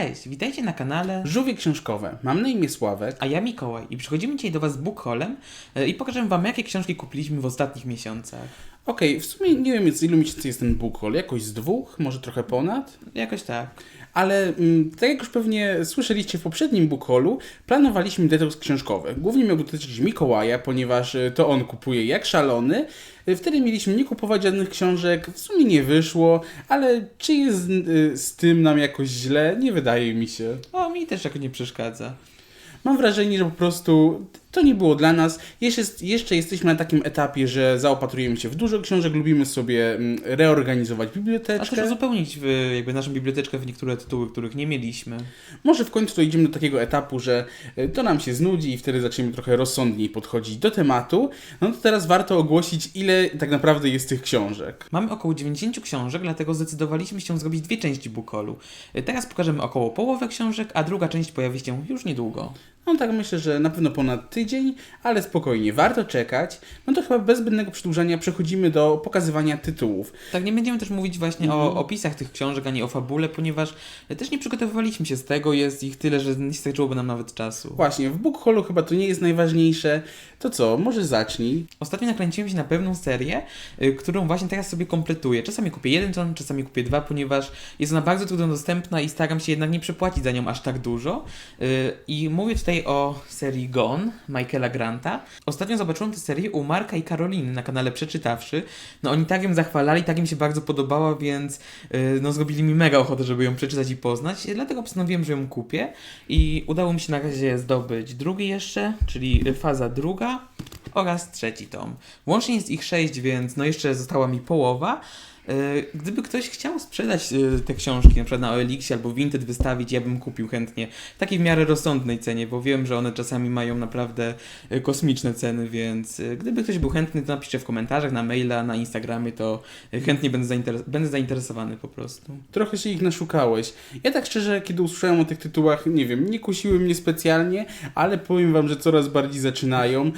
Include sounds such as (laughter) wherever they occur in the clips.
Cześć, witajcie na kanale, Żółwie książkowe. Mam na imię Sławek. a ja Mikołaj i przychodzimy dzisiaj do Was z Bookholem e, i pokażemy Wam, jakie książki kupiliśmy w ostatnich miesiącach. Okej, w sumie nie wiem z ilu miesięcy jest ten book haul. Jakoś z dwóch, może trochę ponad. Jakoś tak. Ale mm, tak jak już pewnie słyszeliście w poprzednim book haulu, planowaliśmy detoks książkowy. Głównie miał dotyczyć Mikołaja, ponieważ y, to on kupuje jak szalony. Y, Wtedy mieliśmy nie kupować żadnych książek. W sumie nie wyszło, ale czy jest y, z tym nam jakoś źle? Nie wydaje mi się. O, mi też jako nie przeszkadza. Mam wrażenie, że po prostu to nie było dla nas. Jeszcze, jeszcze jesteśmy na takim etapie, że zaopatrujemy się w dużo książek, lubimy sobie mm, reorganizować A też biblioteczkę. uzupełnić w, jakby naszą biblioteczkę w niektóre tytuły, których nie mieliśmy. Może w końcu dojdziemy do takiego etapu, że y, to nam się znudzi i wtedy zaczniemy trochę rozsądniej podchodzić do tematu. No to teraz warto ogłosić, ile tak naprawdę jest tych książek. Mamy około 90 książek, dlatego zdecydowaliśmy się zrobić dwie części Bookholu. E, Teraz pokażemy około połowę książek, a druga część pojawi się już niedługo. No tak myślę, że na pewno ponad tydzień, ale spokojnie, warto czekać. No to chyba bez zbędnego przedłużania przechodzimy do pokazywania tytułów. Tak, nie będziemy też mówić właśnie o opisach tych książek, ani o fabule, ponieważ e, też nie przygotowywaliśmy się z tego, jest ich tyle, że nie starczyłoby nam nawet czasu. Właśnie, w book haulu chyba to nie jest najważniejsze. To co, może zacznij. Ostatnio nakręciłem się na pewną serię, y, którą właśnie teraz sobie kompletuję. Czasami kupię jeden tom, czasami kupię dwa, ponieważ jest ona bardzo trudno dostępna i staram się jednak nie przepłacić za nią aż tak dużo. Y, I mówię tutaj o serii Gone Michaela Granta. Ostatnio zobaczyłem tę serię u Marka i Karoliny na kanale Przeczytawszy. No oni tak ją zachwalali, tak im się bardzo podobała, więc y, no zrobili mi mega ochotę, żeby ją przeczytać i poznać. Dlatego postanowiłem, że ją kupię i udało mi się na razie zdobyć drugi jeszcze, czyli faza druga oraz trzeci tom. Łącznie jest ich sześć, więc no jeszcze została mi połowa. Yy, Gdyby ktoś chciał sprzedać yy, te książki, na przykład na OLX albo Vinted wystawić, ja bym kupił chętnie takiej w miarę rozsądnej cenie, bo wiem, że one czasami mają naprawdę yy, kosmiczne ceny, więc gdyby ktoś był chętny, to napiszcie w komentarzach, na maila, na Instagramie, to chętnie będę, zainteres- będę zainteresowany po prostu. Trochę się ich naszukałeś. Ja tak szczerze, kiedy usłyszałem o tych tytułach, nie wiem, nie kusiły mnie specjalnie, ale powiem wam, że coraz bardziej zaczynają.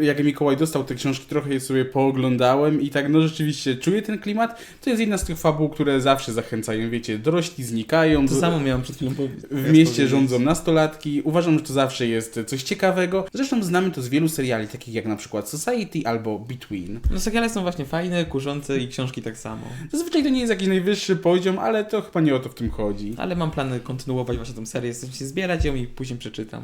Jak Mikołaj dostał te książki, trochę je sobie pooglądałem i tak, no rzeczywiście, czuję ten klimat. To jest jedna z tych fabuł, które zawsze zachęcają, wiecie, dorośli znikają. To samo miałem przed chwilą powiedzieć. W mieście rządzą nastolatki. Uważam, że to zawsze jest coś ciekawego. Zresztą znamy to z wielu seriali, takich jak na przykład Society albo Between. No seriale są właśnie fajne, kuszące i książki tak samo. Zazwyczaj to nie jest jakiś najwyższy poziom, ale to chyba nie o to w tym chodzi. Ale mam plany kontynuować właśnie tą serię, chcę się zbierać ją i później przeczytam.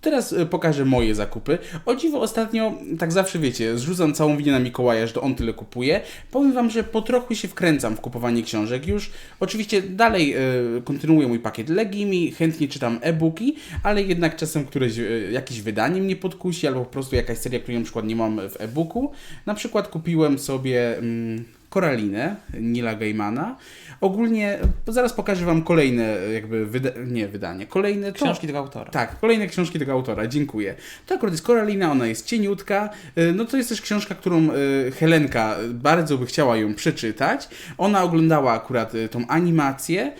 Teraz e, pokażę moje zakupy. O dziwo ostatnio, tak zawsze wiecie, zrzucam całą winę na Mikołaja, że to on tyle kupuje. Powiem wam, że po trochu się wkręcam w kupowanie książek już. Oczywiście dalej e, kontynuuję mój pakiet Legimi, chętnie czytam e-booki, ale jednak czasem któreś, e, jakieś wydanie mnie podkusi, albo po prostu jakaś seria, której na przykład nie mam w e-booku. Na przykład kupiłem sobie... Mm, Koralinę Nila Gaimana. Ogólnie e, zaraz pokażę Wam kolejne jakby wyda nie wydanie, kolejne to- Książki tego autora. tak, kolejne książki tego autora, dziękuję. To akurat jest Koralina, ona jest cieniutka. Y, No to jest też książka, którą y, Helenka bardzo by chciała ją przeczytać. Ona oglądała akurat tą animację,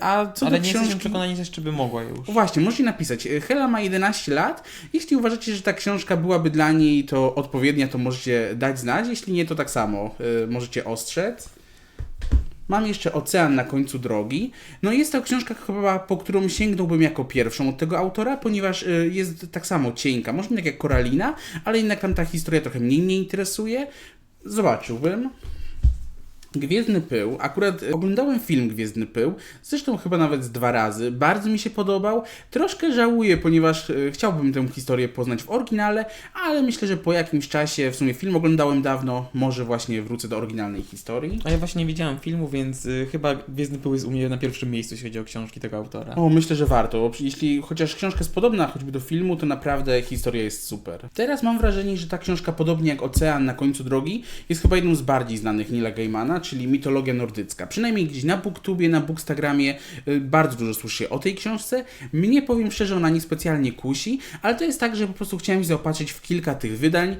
a co Ale do nie książki... jesteśmy przekonani jeszcze, by mogła już. Właśnie, możecie napisać. Hela ma 11 lat. Jeśli uważacie, że ta książka byłaby dla niej to odpowiednia, to możecie dać znać. Jeśli nie, to tak samo możecie ostrzec. Mam jeszcze Ocean na końcu drogi. No jest to książka chyba, po którą sięgnąłbym jako pierwszą od tego autora, ponieważ y, jest tak samo cienka. Może nie tak jak Koralina, ale jednak tam ta historia trochę mniej mnie interesuje. Zobaczyłbym. Gwiezdny Pył. Akurat oglądałem film Gwiezdny Pył, zresztą chyba nawet z dwa razy. Bardzo mi się podobał. Troszkę żałuję, ponieważ y, chciałbym tę historię poznać w oryginale, ale myślę, że po jakimś czasie, w sumie film oglądałem dawno, może właśnie wrócę do oryginalnej historii. A ja właśnie nie widziałem filmu, więc y, chyba Gwiezdny Pył jest u mnie na pierwszym miejscu, jeśli chodzi o książki tego autora. O, myślę, że warto. Jeśli chociaż książka jest podobna choćby do filmu, to naprawdę historia jest super. Teraz mam wrażenie, że ta książka, podobnie jak Ocean na końcu drogi, jest chyba jedną z bardziej znanych Nila Gaimana, czyli mitologia nordycka. Przynajmniej gdzieś na Booktubie, na Bookstagramie y, bardzo dużo słyszy się o tej książce. Mnie, powiem szczerze, ona niespecjalnie kusi, ale to jest tak, że po prostu chciałem się zaopatrzyć w kilka tych wydań,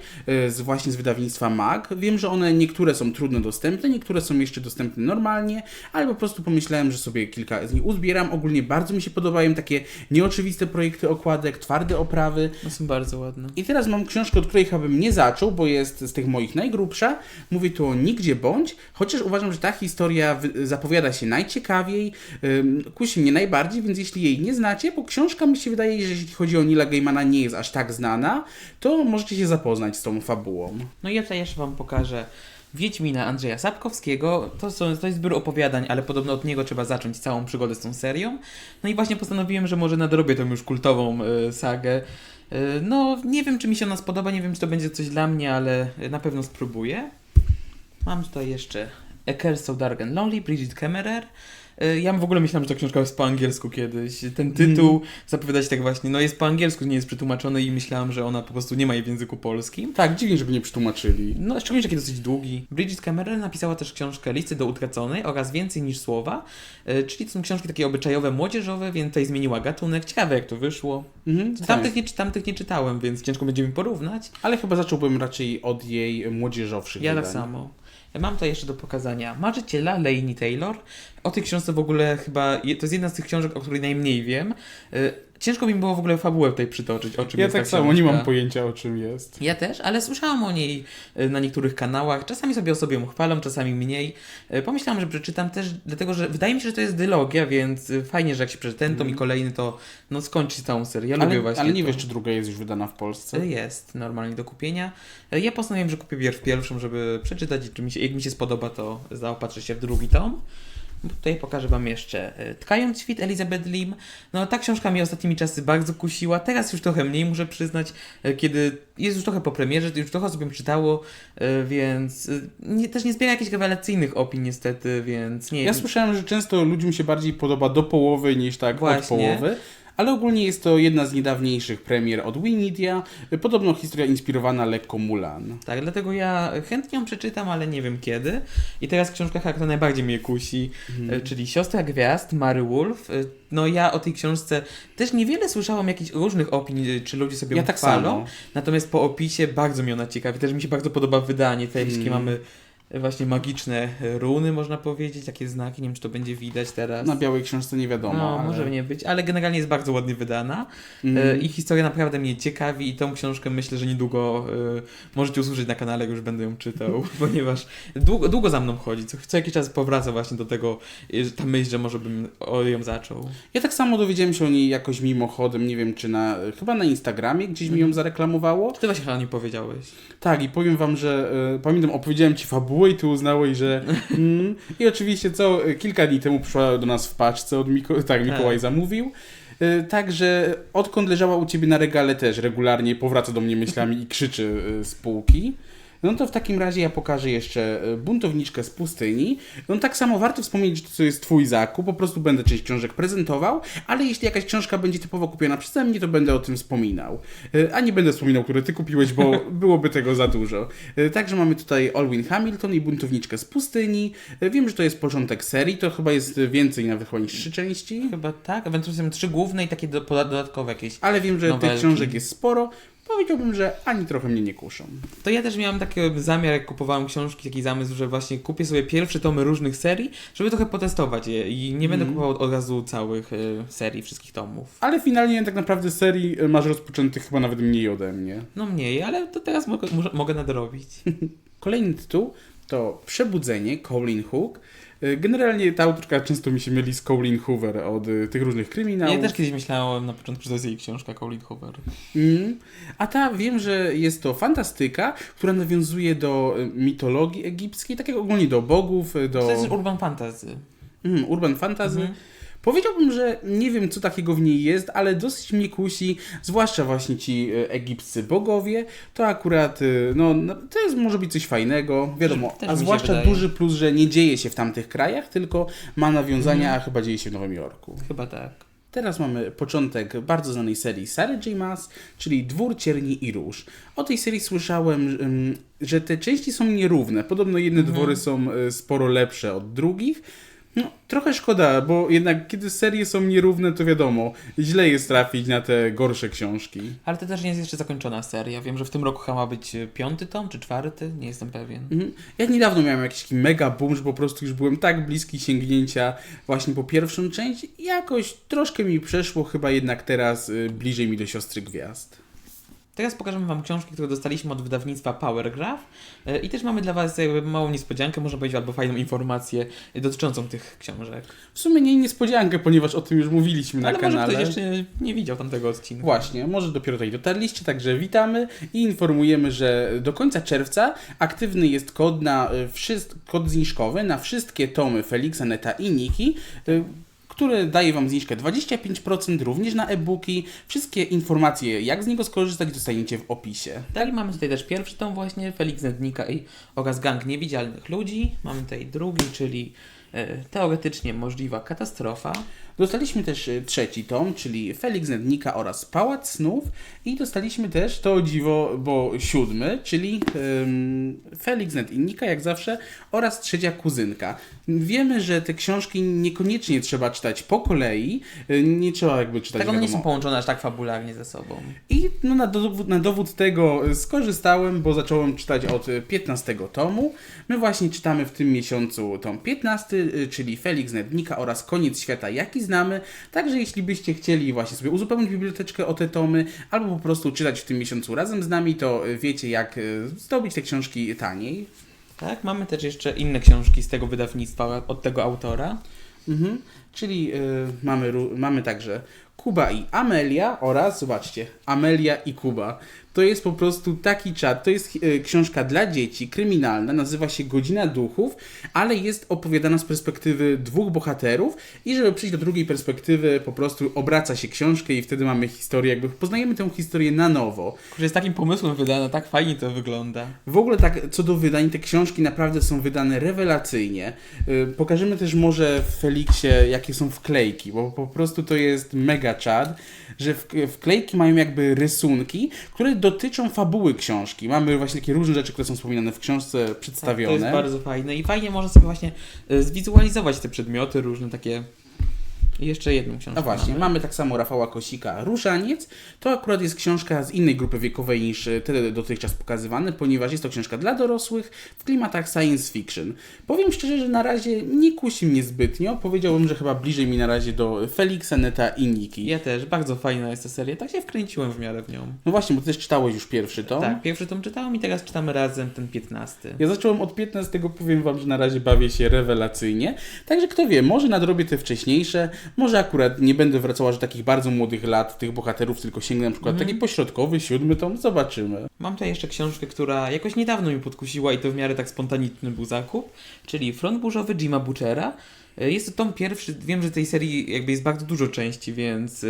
y, z właśnie z wydawnictwa MAG. Wiem, że one niektóre są trudno dostępne, niektóre są jeszcze dostępne normalnie, ale po prostu pomyślałem, że sobie kilka z nich uzbieram. Ogólnie bardzo mi się podobają takie nieoczywiste projekty okładek, twarde oprawy. No są bardzo ładne. I teraz mam książkę, od której chyba bym nie zaczął, bo jest z tych moich najgrubsza. Mówię tu o Nigdzie Bądź, chociaż Chociaż uważam, że ta historia zapowiada się najciekawiej, kusi mnie najbardziej, więc jeśli jej nie znacie, bo książka mi się wydaje, że jeśli chodzi o Nila Gaimana nie jest aż tak znana, to możecie się zapoznać z tą fabułą. No i ja tutaj jeszcze wam pokażę Wiedźmina Andrzeja Sapkowskiego. To, są, to jest zbiór opowiadań, ale podobno od niego trzeba zacząć całą przygodę z tą serią. No i właśnie postanowiłem, że może nadrobię tą już kultową y, sagę. Y, no, nie wiem, czy mi się ona spodoba, nie wiem, czy to będzie coś dla mnie, ale na pewno spróbuję. Mam tutaj jeszcze A Curse So Dark and Lonely, Bridget Kemmerer. Y, Ja w ogóle myślałem, że ta książka jest po angielsku kiedyś. Ten tytuł zapowiada się tak właśnie, no jest po angielsku, nie jest przetłumaczony i myślałem, że ona po prostu nie ma jej w języku polskim. Tak, dziwnie, żeby nie przetłumaczyli. No, szczególnie, że taki dosyć długi. Bridget Cameron napisała też książkę Listy do utraconej oraz Więcej niż słowa, y, czyli to są książki takie obyczajowe, młodzieżowe, więc tutaj zmieniła gatunek. Ciekawe, jak to wyszło. Tak. Tamtych nie, tamtych nie czytałem, więc ciężko będzie mi porównać. Ale chyba zacząłbym raczej od jej młodzieżowszych Ja tak wydań. samo. Mam to jeszcze do pokazania Marzyciela Laini Taylor. O tej książce w ogóle chyba, to jest jedna z tych książek, o której najmniej wiem. Y, Ciężko mi było w ogóle fabułę tutaj przytoczyć, o czym Ja jest tak ta samo, nie mam pojęcia o czym jest. Ja też, ale słyszałam o niej y, na niektórych kanałach. Czasami sobie o sobie ją chwalą, czasami mniej. Y, Pomyślałam, że przeczytam też, dlatego że wydaje mi się, że to jest dylogia, więc fajnie, że jak się przeczyta ten tom i kolejny, to no skończy całą serię. Ja lubię Mhm. Ale, właśnie. ale nie to. wiesz, czy druga jest już wydana w Polsce? Jest normalnie do kupienia. Ja postanowiłem, że kupię pierwszą, żeby przeczytać i czy mi się, jak mi się spodoba, to zaopatrzę się w drugi tom. Tutaj pokażę Wam jeszcze y, Tkając świt Elizabeth Lim. No ta książka mnie ostatnimi czasy bardzo kusiła. Teraz już trochę mniej muszę przyznać, y, kiedy jest już trochę po premierze, już trochę ją czytało, y, więc nie, też nie zbiera jakichś rewelacyjnych opinii niestety, więc nie Ja słyszałem, że często ludziom się bardziej podoba do połowy niż tak od Właśnie. połowy. Ale ogólnie jest to jedna z niedawniejszych premier od Wikimedia. Podobno historia inspirowana lekko Mulan. Tak, dlatego ja chętnie ją przeczytam, ale nie wiem kiedy. I teraz książka, która najbardziej mnie kusi, Mhm. e, czyli Siostra Gwiazd, Mary Wolf. E, No ja o tej książce też niewiele słyszałam jakichś różnych opinii, e, czy ludzie sobie Ja tak chwalą. samo. Natomiast po opisie bardzo mnie ona ciekawi. Też mi się bardzo podoba wydanie. Te Mm. mamy właśnie magiczne runy, można powiedzieć, takie znaki. Nie wiem, czy to będzie widać teraz. Na białej książce nie wiadomo. no, ale... może nie być, ale generalnie jest bardzo ładnie wydana. Mm. I historia naprawdę mnie ciekawi i tą książkę myślę, że niedługo e, możecie usłyszeć na kanale, jak już będę ją czytał, (laughs) ponieważ długo, długo za mną chodzi. Co, co jakiś czas powraca właśnie do tego, e, że ta myśl, że może bym o ją zaczął. Ja tak samo dowiedziałem się o niej jakoś mimochodem, nie wiem czy na, chyba na Instagramie gdzieś mi ją zareklamowało. Ty właśnie chyba nie powiedziałeś. Tak, i powiem wam, że e, pamiętam, opowiedziałem ci fabułę i ty uznałeś, że. Mm, I oczywiście co e, kilka dni temu przyszła do nas w paczce od Miko- tak, Mikołaj zamówił. E, Także odkąd leżała u ciebie na regale też regularnie powraca do mnie myślami i krzyczy e, z półki. No to w takim razie ja pokażę jeszcze e, Buntowniczkę z pustyni. No tak samo warto wspomnieć, że to jest twój zakup, po prostu będę część książek prezentował, ale jeśli jakaś książka będzie typowo kupiona przeze mnie, to będę o tym wspominał. E, A nie będę wspominał, które ty kupiłeś, bo (laughs) byłoby tego za dużo. E, Także mamy tutaj Olwyn Hamilton i Buntowniczkę z pustyni. Wiem, że to jest początek serii, to chyba jest więcej nawet chyba niż trzy części. Chyba tak, ewentualnie są trzy główne i takie do, dodatkowe jakieś. Ale wiem, że tych Nowelki. książek jest sporo. Powiedziałbym, że ani trochę mnie nie kuszą. To ja też miałem taki zamiar, jak kupowałem książki, taki zamysł, że właśnie kupię sobie pierwsze tomy różnych serii, żeby trochę potestować je i nie będę Mhm. kupował od razu całych e, serii, wszystkich tomów. Ale finalnie tak naprawdę serii e, masz rozpoczętych chyba nawet mniej ode mnie. No mniej, ale to teraz mogę, mogę nadrobić. (laughs) Kolejny tytuł to Przebudzenie, Colin Hook. E, Generalnie ta autorka często mi się myli z Colin Hoover od e, tych różnych kryminałów. Ja też kiedyś myślałem na początku, że to jest jej książka Colin Hoover. Mm. A ta wiem, że jest to fantastyka, która nawiązuje do e, mitologii egipskiej, tak jak ogólnie do bogów, do To jest urban fantasy. mm, urban fantasy. Mhm. Powiedziałbym, że nie wiem, co takiego w niej jest, ale dosyć mnie kusi, zwłaszcza właśnie ci e, egipscy bogowie. To akurat, e, no, no, to jest może być coś fajnego, wiadomo. Też A zwłaszcza duży plus, że nie dzieje się w tamtych krajach, tylko ma nawiązania, a chyba dzieje się w Nowym Jorku. Chyba tak. Teraz mamy początek bardzo znanej serii Sarah J. Maas, czyli Dwór Cierni i Róż. O tej serii słyszałem, że te części są nierówne. Podobno jedne dwory są y, sporo lepsze od drugich. No, trochę szkoda, bo jednak kiedy serie są nierówne, to wiadomo, źle jest trafić na te gorsze książki. Ale to też nie jest jeszcze zakończona seria. Wiem, że w tym roku chyba ma być e, piąty tom, czy czwarty? Nie jestem pewien. Mhm. Ja niedawno miałem jakiś taki mega boom, że po prostu już byłem tak bliski sięgnięcia właśnie po pierwszą część. Jakoś troszkę mi przeszło, chyba jednak teraz y, bliżej mi do Siostry Gwiazd. Teraz pokażemy Wam książki, które dostaliśmy od wydawnictwa Powergraph y, i też mamy dla Was jakby małą niespodziankę, można powiedzieć, albo fajną informację dotyczącą tych książek. W sumie nie niespodziankę, ponieważ o tym już mówiliśmy na Ale może kanale. ktoś jeszcze nie widział tamtego odcinka. Właśnie, może dopiero tutaj dotarliście, także witamy i informujemy, że do końca czerwca aktywny jest kod, na, wszyst- kod zniżkowy na wszystkie tomy Felixa, Neta i Niki, y, który daje Wam zniżkę 25% również na e-booki. Wszystkie informacje, jak z niego skorzystać, dostaniecie w opisie. Tak, i mamy tutaj też pierwszy tom właśnie, Felix Nednika i oraz Gang Niewidzialnych Ludzi. Mamy tutaj drugi, czyli e, teoretycznie możliwa katastrofa. Dostaliśmy też y, trzeci tom, czyli Felix Nednika oraz Pałac Snów i dostaliśmy też, to dziwo, bo siódmy, czyli ym, Felix Nednika jak zawsze oraz trzecia kuzynka. Wiemy, że te książki niekoniecznie trzeba czytać po kolei, y, nie trzeba jakby czytać Tak, one nie są połączone aż tak fabularnie ze sobą. I no, na, dowód, na dowód tego y, skorzystałem, bo zacząłem czytać od y, 15 tomu. My właśnie czytamy w tym miesiącu tom 15, y, czyli Felix Nednika oraz Koniec Świata, jaki znamy. Także jeśli byście chcieli właśnie sobie uzupełnić biblioteczkę o te tomy, albo po prostu czytać w tym miesiącu razem z nami, to y, wiecie jak y, zdobyć te książki taniej. Tak, mamy też jeszcze inne książki z tego wydawnictwa, od tego autora. Mhm. Czyli y, mamy, mamy także Kuba i Amelia oraz, zobaczcie, Amelia i Kuba. To jest po prostu taki czat. To jest y, książka dla dzieci, kryminalna, nazywa się Godzina Duchów, ale jest opowiadana z perspektywy dwóch bohaterów i żeby przyjść do drugiej perspektywy, po prostu obraca się książkę i wtedy mamy historię, jakby poznajemy tę historię na nowo. Kurczę, jest takim pomysłem wydana, tak fajnie to wygląda. W ogóle tak co do wydań, te książki naprawdę są wydane rewelacyjnie. Yy, pokażemy też może w Felixie, jakie są wklejki, bo po prostu to jest mega czad, że wklejki mają jakby rysunki, które dotyczą fabuły książki. Mamy właśnie takie różne rzeczy, które są wspominane w książce Tak, przedstawione. to jest bardzo fajne i fajnie można sobie właśnie e, zwizualizować te przedmioty, różne takie. I jeszcze jedną książkę. A właśnie, mamy tak samo Rafała Kosika Różaniec. To akurat jest książka z innej grupy wiekowej niż te dotychczas pokazywane, ponieważ jest to książka dla dorosłych w klimatach science fiction. Powiem szczerze, że na razie nie kusi mnie zbytnio. Powiedziałbym, że chyba bliżej mi na razie do Felixa, Neta i Niki. Ja też, bardzo fajna jest ta seria, tak się wkręciłem w miarę w nią. No właśnie, bo ty też czytałeś już pierwszy tom. Tak, pierwszy tom czytałem i teraz czytamy razem ten 15. Ja zacząłem od 15, powiem wam, że na razie bawię się rewelacyjnie. Także kto wie, może nadrobię te wcześniejsze, może akurat nie będę wracała do takich bardzo młodych lat tych bohaterów, tylko sięgnę na przykład taki pośrodkowy, siódmy tom, zobaczymy. Mam tutaj jeszcze książkę, która jakoś niedawno mi podkusiła i to w miarę tak spontaniczny był zakup, czyli Front burzowy Jima Butchera. E, Jest to tom pierwszy, wiem, że tej serii jakby jest bardzo dużo części, więc e,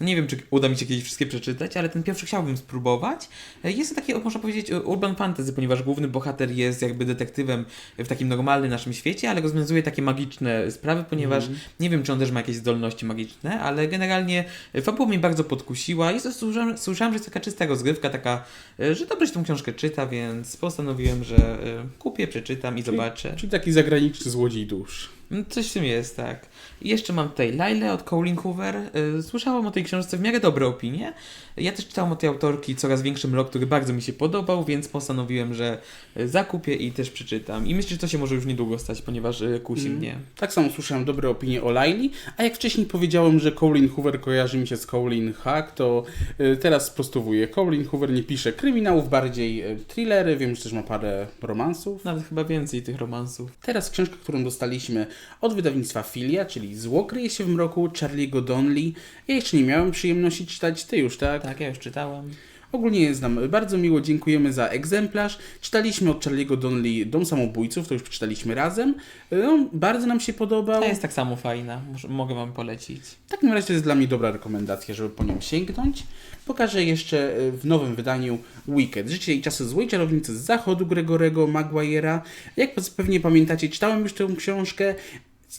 no nie wiem, czy uda mi się kiedyś wszystkie przeczytać, ale ten pierwszy chciałbym spróbować. E, Jest to takie, można powiedzieć, urban fantasy, ponieważ główny bohater jest jakby detektywem w takim normalnym naszym świecie, ale rozwiązuje takie magiczne sprawy, ponieważ nie wiem, czy on też ma jakieś zdolności magiczne, ale generalnie fabuła mnie bardzo podkusiła i to słyszałem, słyszałem, że jest taka czysta rozgrywka, taka, że dobrze się tą książkę czyta, więc postanowiłem, że kupię, przeczytam i zobaczę. Czyli taki zagraniczny złodziej dusz. Mm, Coś w tym jest, tak. I jeszcze mam tutaj Lailę od Colleen Hoover. Y, Słyszałam o tej książce w miarę dobre opinie. Ja też czytałam o tej autorki Coraz Większy Mrok, który bardzo mi się podobał, więc postanowiłem, że y, zakupię i też przeczytam. I myślę, że to się może już niedługo stać, ponieważ y, kusi Mm. mnie. Tak samo słyszałem dobre opinie o Laili, a jak wcześniej powiedziałem, że Colin Hoover kojarzy mi się z Colin Hack, to teraz sprostowuję. Colin Hoover nie pisze kryminałów, bardziej thrillery, wiem, że też ma parę romansów. Nawet chyba więcej tych romansów. Teraz książka, którą dostaliśmy od wydawnictwa Filia, czyli Zło kryje się w mroku Charlie'ego Donnelly. Ja jeszcze nie miałem przyjemności czytać, ty już, tak? Tak, ja już czytałam. Ogólnie jest nam bardzo miło, dziękujemy za egzemplarz. Czytaliśmy od Charlie'ego Donnelly Dom Samobójców, to już przeczytaliśmy razem. No, bardzo nam się podobał. Ta jest tak samo fajna, mogę wam polecić. W takim razie to jest dla mnie dobra rekomendacja, żeby po nią sięgnąć. Pokażę jeszcze y, w nowym wydaniu Wicked. Życie i czasy złej czarownicy z zachodu Gregorego Maguire'a. Jak pewnie pamiętacie, czytałem już tę książkę.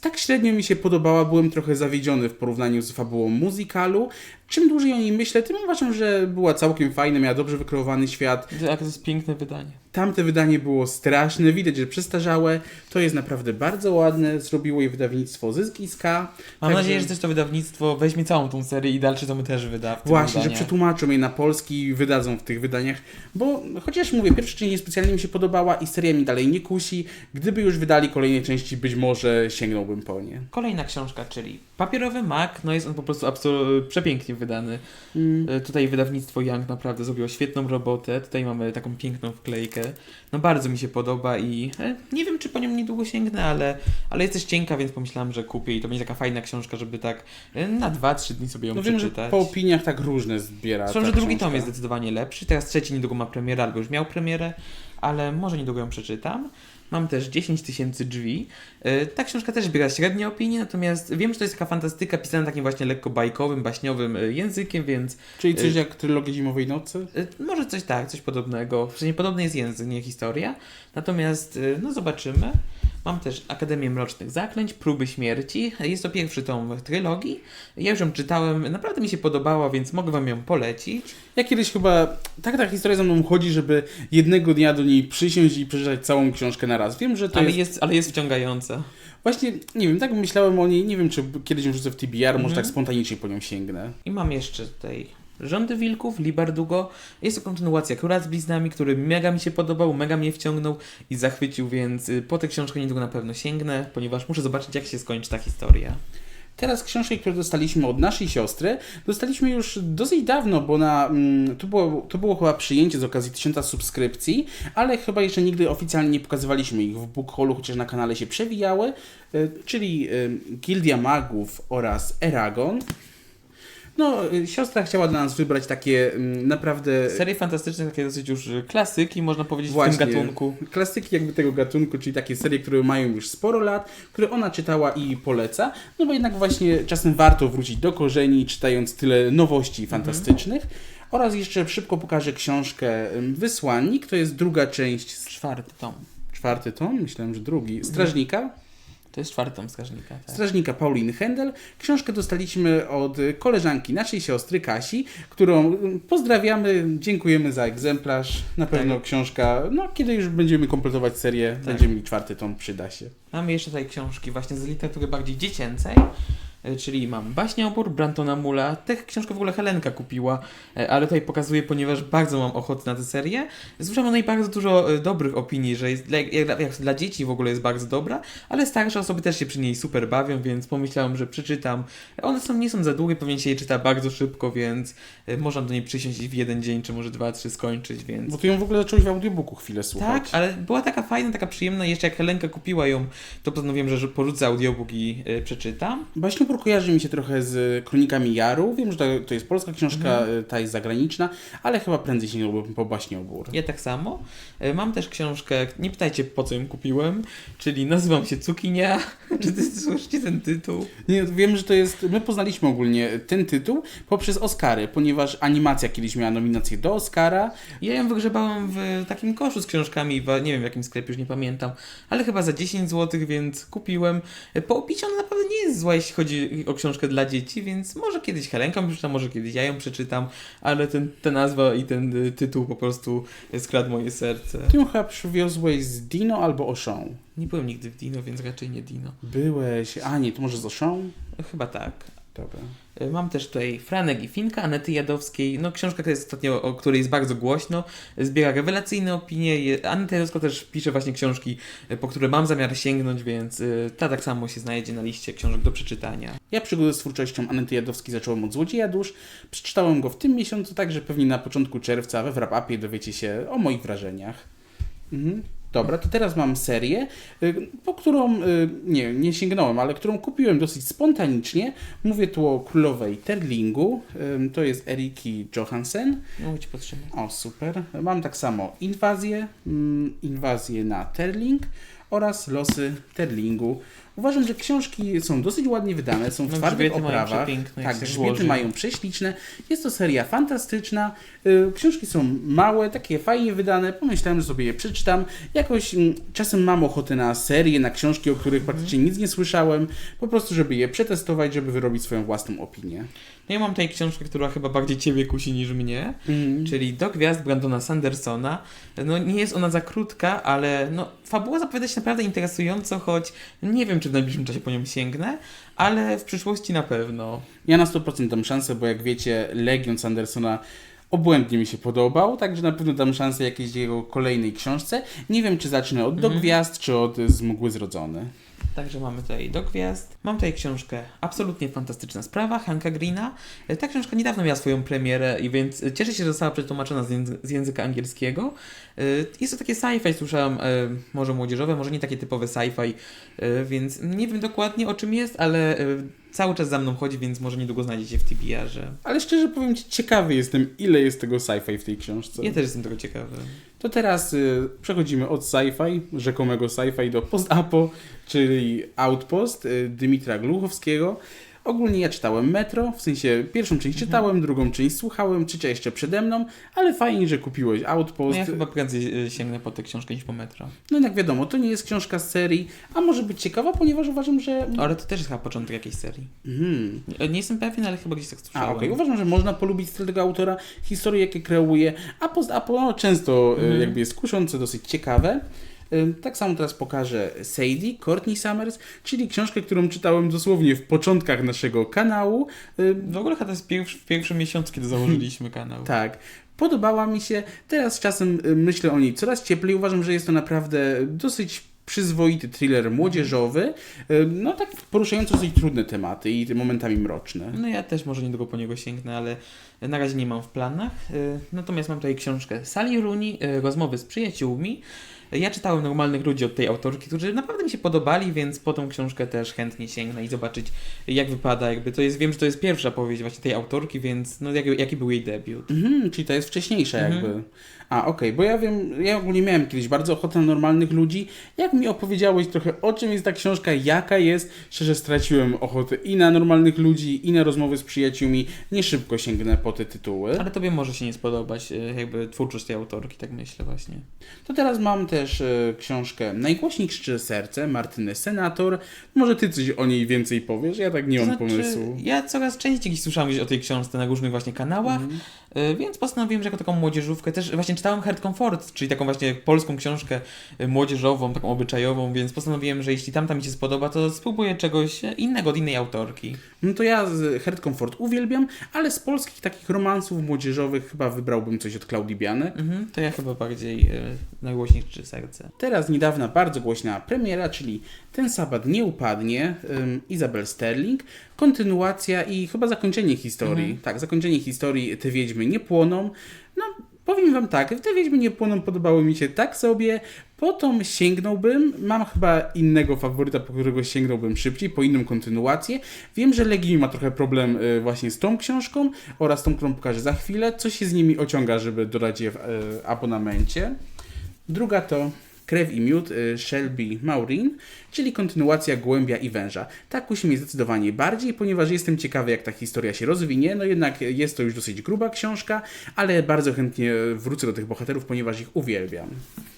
Tak średnio mi się podobała, byłem trochę zawiedziony w porównaniu z fabułą musicalu. Czym dłużej o niej myślę, tym uważam, że była całkiem fajna, miała dobrze wykreowany świat. Jak to jest piękne wydanie. Tamte wydanie było straszne, widać, że przestarzałe. To jest naprawdę bardzo ładne. Zrobiło je wydawnictwo Zysk i Ska. Mam Także- nadzieję, że też to wydawnictwo weźmie całą tą serię i dalsze tomy też wyda. Właśnie, że wydaniach. przetłumaczą je na polski i wydadzą w tych wydaniach, bo chociaż mówię, pierwsza część niespecjalnie mi się podobała i seria mi dalej nie kusi. Gdyby już wydali kolejne części, być może sięgnąłbym po nie. Kolejna książka, czyli Papierowy Mak, no jest on po prostu absolutnie przepięknie wydany. Mm. E, Tutaj wydawnictwo Young naprawdę zrobiło świetną robotę. Tutaj mamy taką piękną wklejkę. No bardzo mi się podoba i e, nie wiem, czy po nią niedługo sięgnę, ale, ale jest też cienka, więc pomyślałam, że kupię i to będzie taka fajna książka, żeby tak e, na 2-3 dni sobie ją No wiem, że przeczytać. po opiniach tak różne zbiera ta że drugi książka. tom jest zdecydowanie lepszy. Teraz trzeci niedługo ma premierę, albo już miał premierę, ale może niedługo ją przeczytam. Mam też 10 tysięcy drzwi. E, Ta książka też zbiera średnie opinie, natomiast wiem, że to jest taka fantastyka pisana takim właśnie lekko bajkowym, baśniowym e, językiem, więc Czyli coś Y- jak trylogia Zimowej Nocy? e, może coś tak, coś podobnego. W sensie podobny jest język, nie historia. Natomiast, e, no zobaczymy. Mam też Akademię Mrocznych Zaklęć, Próby Śmierci. Jest to pierwszy tom trylogii. Ja już ją czytałem, naprawdę mi się podobała, więc mogę Wam ją polecić. Ja kiedyś chyba, tak ta historia za mną chodzi, żeby jednego dnia do niej przysiąść i przeczytać całą książkę na raz. Wiem, że to Ale jest... jest, ale jest wciągająca. Właśnie, nie wiem, tak myślałem o niej, nie wiem, czy kiedyś ją wrzucę w TBR, może Mhm. tak spontanicznie po nią sięgnę. I mam jeszcze tutaj Rządy Wilków, Libardugo. Jest to kontynuacja Króla z Bliznami, który mega mi się podobał, mega mnie wciągnął i zachwycił, więc y, po tę książkę niedługo na pewno sięgnę, ponieważ muszę zobaczyć, jak się skończy ta historia. Teraz książki, które dostaliśmy od naszej siostry, dostaliśmy już dosyć dawno, bo na, mm, to, było, to było chyba przyjęcie z okazji tysiąca subskrypcji, ale chyba jeszcze nigdy oficjalnie nie pokazywaliśmy ich w Bookhallu, chociaż na kanale się przewijały, y, czyli y, Gildia Magów oraz Eragon. No, y, siostra chciała dla nas wybrać takie mm, naprawdę Serie fantastyczne, takie dosyć już y, klasyki, można powiedzieć, w Właśnie. tym gatunku. klasyki jakby tego gatunku, czyli takie serie, które mają już sporo lat, które ona czytała i poleca, no bo jednak właśnie czasem warto wrócić do korzeni, czytając tyle nowości fantastycznych. Oraz jeszcze szybko pokażę książkę Wysłannik, to jest druga część, z- Czwarty tom. czwarty tom, myślałem, że drugi, Strażnika. To jest czwarty tom Strażnika. Tak. Strażnika Pauliny Händel. Książkę dostaliśmy od koleżanki naszej siostry Kasi, którą y, pozdrawiamy, dziękujemy za egzemplarz. Na pewno książka, no kiedy już będziemy kompletować serię, będziemy mieli czwarty tom, przyda się. Mamy jeszcze tutaj książki właśnie z literatury bardziej dziecięcej, czyli mam Baśniobór, Brantona Mula. Tę książkę w ogóle Helenka kupiła, e, ale tutaj pokazuję, ponieważ bardzo mam ochotę na tę serię. Słyszałem o niej bardzo dużo e, dobrych opinii, że jest, dla- jak, jak dla dzieci w ogóle jest bardzo dobra, ale starsze osoby też się przy niej super bawią, więc pomyślałem, że przeczytam. One są, nie są za długie, pewnie się je czyta bardzo szybko, więc e, można do niej przysiąść i w jeden dzień, czy może dwa, trzy skończyć, więc... Bo ty ją w ogóle zacząłeś w audiobooku chwilę słuchać. Tak, ale była taka fajna, taka przyjemna. Jeszcze jak Helenka kupiła ją, to postanowiłem, że że porzucę audiobook i y, przeczytam. Baśniopór kojarzy mi się trochę z Kronikami Jaru. Wiem, że to, to jest polska książka, Mhm. y, ta jest zagraniczna, ale chyba prędzej sięgnąłbym po Baśniobór. Ja tak samo. Y, Mam też książkę, nie pytajcie po co ją kupiłem, czyli nazywam się Cukinia. (laughs) Czy ty słyszycie ten tytuł? Nie, wiem, że to jest. My poznaliśmy ogólnie ten tytuł poprzez Oscary, ponieważ animacja kiedyś miała nominację do Oscara. Ja ją wygrzebałem w takim koszu z książkami, w, nie wiem w jakim sklepie, już nie pamiętam, ale chyba za 10 zł, więc kupiłem. Po opisie ona naprawdę nie jest zła, jeśli chodzi o książkę dla dzieci, więc może kiedyś Helenka ją przeczytam, może kiedyś ja ją przeczytam, ale ten, ta nazwa i ten y, tytuł po prostu skradł moje serce. Ty ją chyba przywiozłeś z Dino albo Auchan. Nie byłem nigdy w Dino, więc raczej nie Dino. Byłeś. A nie, to może z Auchan? Chyba tak. Dobra. Y, Mam też tutaj Franek i Finka, Anety Jadowskiej. No, książka, która jest ostatnio, o której jest bardzo głośno. Zbiera rewelacyjne opinie. Aneta Jadowska też pisze właśnie książki, y, po które mam zamiar sięgnąć, więc y, ta tak samo się znajdzie na liście książek do przeczytania. Ja przygodę z twórczością Anety Jadowskiej zacząłem od Złodzieja Dusz. Przeczytałem go w tym miesiącu, także pewnie na początku czerwca we wrap-upie dowiecie się o moich wrażeniach. Mhm. Dobra, to teraz mam serię, y, po którą y, nie, nie sięgnąłem, ale którą kupiłem dosyć spontanicznie. Mówię tu o królowej Terlingu. Ym, To jest Eriki Johansen. No, ci. O, super. Mam tak samo inwazję, mm, inwazję na Terling oraz losy Terlingu. Uważam, że książki są dosyć ładnie wydane, są w No, twardych oprawach. tak, grzbiety mają prześliczne. Jest to seria fantastyczna. Y, Książki są małe, takie fajnie wydane. Pomyślałem, że sobie je przeczytam. Jakoś mm, czasem mam ochotę na serię, na książki, o których praktycznie nic nie słyszałem. Po prostu, żeby je przetestować, żeby wyrobić swoją własną opinię. No ja mam tutaj książkę, która chyba bardziej ciebie kusi niż mnie, czyli Do Gwiazd Brandona Sandersona. No nie jest ona za krótka, ale no, fabuła zapowiada się naprawdę interesująco, choć nie wiem, czy w najbliższym czasie po nią sięgnę, ale w przyszłości na pewno. Ja na 100% dam szansę, bo jak wiecie, Legion Sandersona obłędnie mi się podobał, także na pewno dam szansę jakiejś jego kolejnej książce. Nie wiem, czy zacznę od Do Mhm. Gwiazd, czy od Z Mgły Zrodzony. Także mamy tutaj do gwiazd. Mam tutaj książkę Absolutnie fantastyczna sprawa Hanka Greena. Ta książka niedawno miała swoją premierę i więc cieszę się, że została przetłumaczona z, języ- z języka angielskiego. E, Jest to takie sci-fi, słyszałam, e, może młodzieżowe, może nie takie typowe sci-fi, e, więc nie wiem dokładnie o czym jest, ale cały czas za mną chodzi, więc może niedługo znajdziecie w TBR-ze. Ale szczerze powiem Ci, ciekawy jestem, ile jest tego sci-fi w tej książce. Ja też jestem tego ciekawy. To teraz y, przechodzimy od sci-fi, rzekomego sci-fi do post-apo, czyli Outpost y, Dymitra Gluchowskiego. Ogólnie ja czytałem Metro, w sensie pierwszą część Mhm. czytałem, drugą część słuchałem, trzecia jeszcze przede mną, ale fajnie, że kupiłeś No Outpost. ja chyba prędzej e, sięgnę po tę książkę niż po metro. No jak wiadomo, to nie jest książka z serii, a może być ciekawa, ponieważ uważam, że... Ale to też jest chyba początek jakiejś serii. Mhm. E, Nie jestem pewien, ale chyba gdzieś tak A, słyszałem. okej. Uważam, że można polubić styl tego autora, historie, jakie kreuje, a post-apo no, często y, Mhm. jakby jest kuszące, dosyć ciekawe. Tak samo teraz pokażę Sadie, Courtney Summers, czyli książkę, którą czytałem dosłownie w początkach naszego kanału. W ogóle to jest pierwszy, w pierwszym miesiącu, kiedy założyliśmy kanał. (laughs) Tak. Podobała mi się. Teraz z czasem y, myślę o niej coraz cieplej. Uważam, że jest to naprawdę dosyć przyzwoity thriller młodzieżowy. No tak poruszający dosyć trudne tematy i momentami mroczne. No ja też może niedługo po niego sięgnę, ale na razie nie mam w planach. Natomiast mam tutaj książkę Sally Rooney, y, Rozmowy z przyjaciółmi. Ja czytałem normalnych ludzi od tej autorki, którzy naprawdę mi się podobali, więc po tą książkę też chętnie sięgnę i zobaczyć jak wypada. Jakby to jest, wiem, że to jest pierwsza powieść właśnie tej autorki, więc no jaki, jaki był jej debiut. Mhm, czyli to jest wcześniejsza Mhm. jakby. A, okej, bo ja wiem, ja ogólnie miałem kiedyś bardzo ochotę na normalnych ludzi. Jak mi opowiedziałeś trochę o czym jest ta książka, jaka jest, szczerze straciłem ochotę i na normalnych ludzi, i na rozmowy z przyjaciółmi. Nie szybko sięgnę po te tytuły. Ale tobie może się nie spodobać y, jakby twórczość tej autorki, tak myślę właśnie. To teraz mam też e, książkę Najgłośniej krzyczy serce Martyny Senator. Może ty coś o niej więcej powiesz? Ja tak nie To mam znaczy, pomysłu. Ja coraz częściej słyszałem o tej książce na różnych właśnie kanałach, Mhm. Y, więc postanowiłem, że jako taką młodzieżówkę też właśnie czytałem Hard Comfort, czyli taką właśnie polską książkę y, młodzieżową, taką obyczajową, więc postanowiłem, że jeśli tamta mi się spodoba, to spróbuję czegoś innego od innej autorki. No to ja z Heart Comfort uwielbiam, ale z polskich takich romansów młodzieżowych chyba wybrałbym coś od Klaudii Bianek. Mhm, to ja chyba bardziej y, najgłośniej krzyczy serce. Teraz niedawna bardzo głośna premiera, czyli Ten Sabat nie upadnie, ym, Izabel Sterling, kontynuacja i chyba zakończenie historii. Mhm. Tak, zakończenie historii Te Wiedźmy nie płoną. No, powiem wam tak, Te Wiedźmy nie płoną podobały mi się tak sobie, potom sięgnąłbym, mam chyba innego faworyta, po którego sięgnąłbym szybciej, po inną kontynuację. Wiem, że Legimi ma trochę problem y, właśnie z tą książką oraz tą, którą pokażę za chwilę, co się z nimi ociąga, żeby dodać je w y, abonamencie. Druga to Krew i Miód y, Shelby Maurin, czyli kontynuacja Gołębia i Węża. Tak kusi mnie zdecydowanie bardziej, ponieważ jestem ciekawy, jak ta historia się rozwinie. No jednak jest to już dosyć gruba książka, ale bardzo chętnie wrócę do tych bohaterów, ponieważ ich uwielbiam.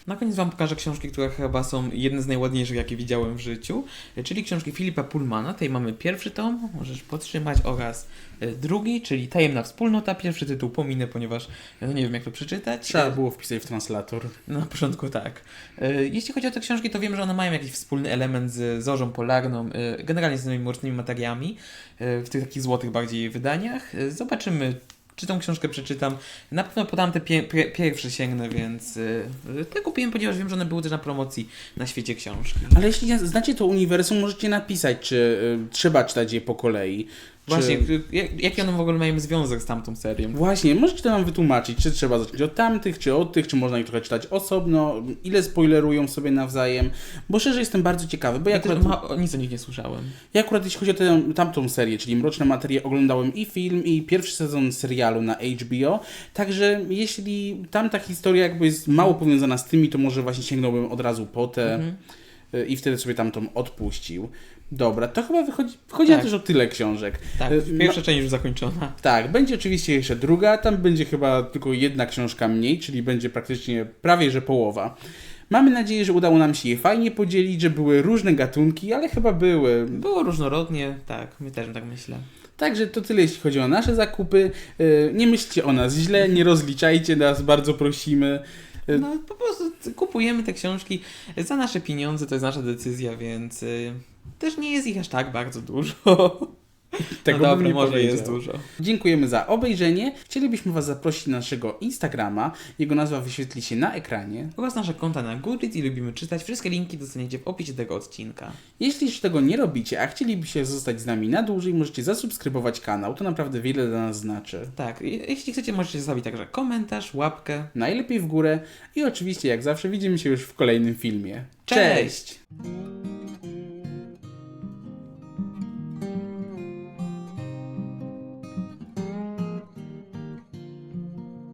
Na koniec Wam pokażę książki, które chyba są jedne z najładniejszych, jakie widziałem w życiu, czyli książki Filipa Pullmana. Tutaj mamy pierwszy tom, możesz podtrzymać, oraz y, drugi, czyli Tajemna Wspólnota. Pierwszy tytuł pominę, ponieważ y, no nie wiem, jak to przeczytać. Trzeba było wpisać w translator. Na początku tak. Y, Jeśli chodzi o te książki, to wiem, że one mają jakiś wspólny element z Zorzą Polarną, generalnie z tymi mrocznymi materiami, w tych takich złotych bardziej wydaniach. Zobaczymy, czy tą książkę przeczytam. Na pewno podam te pie pie pierwsze sięgnę, więc y, y, te kupiłem, ponieważ wiem, że one były też na promocji na świecie książki. Ale jeśli znacie to uniwersum, możecie napisać, czy y, trzeba czytać je po kolei. Czy... Właśnie, y, jak, jaki one w ogóle mają związek z tamtą serią? Właśnie, możecie to nam wytłumaczyć, czy trzeba zacząć od tamtych, czy od tych, czy można ich trochę czytać osobno, ile spoilerują sobie nawzajem, bo szczerze jestem bardzo ciekawy, bo ja Ja akurat, ma, nic o nich nie słyszałem. ja akurat jeśli chodzi o tę, tamtą serię, czyli Mroczne Materie, oglądałem i film, i pierwszy sezon serialu na HBO, także jeśli tamta historia jakby jest mało powiązana z tymi, to może właśnie sięgnąłbym od razu po te. Mhm. y, i wtedy sobie tamtą odpuścił. Dobra, to chyba wychodzi, wychodzi Tak. też o tyle książek. Tak, Y, pierwsza część już zakończona. Tak, będzie oczywiście jeszcze druga, tam będzie chyba tylko jedna książka mniej, czyli będzie praktycznie prawie że połowa. Mamy nadzieję, że udało nam się je fajnie podzielić, że były różne gatunki, ale chyba były. Było różnorodnie, tak, my też tak myślę. Także to tyle, jeśli chodzi o nasze zakupy. Yy, Nie myślcie o nas źle, nie rozliczajcie nas, bardzo prosimy. Yy, No po prostu kupujemy te książki za nasze pieniądze, to jest nasza decyzja, więc y, też nie jest ich aż tak bardzo dużo. (laughs) Tego no dobra, może powiedział. jest dużo. Dziękujemy za obejrzenie. Chcielibyśmy Was zaprosić na naszego Instagrama. Jego nazwa wyświetli się na ekranie. Oraz nasze konta na Goodreads i lubimy czytać. Wszystkie linki dostaniecie w opisie tego odcinka. Jeśli jeszcze tego nie robicie, a chcielibyście zostać z nami na dłużej, możecie zasubskrybować kanał. To naprawdę wiele dla nas znaczy. Tak, jeśli chcecie, możecie zostawić także komentarz, łapkę. Najlepiej w górę i oczywiście, jak zawsze, widzimy się już w kolejnym filmie. Cześć! Cześć.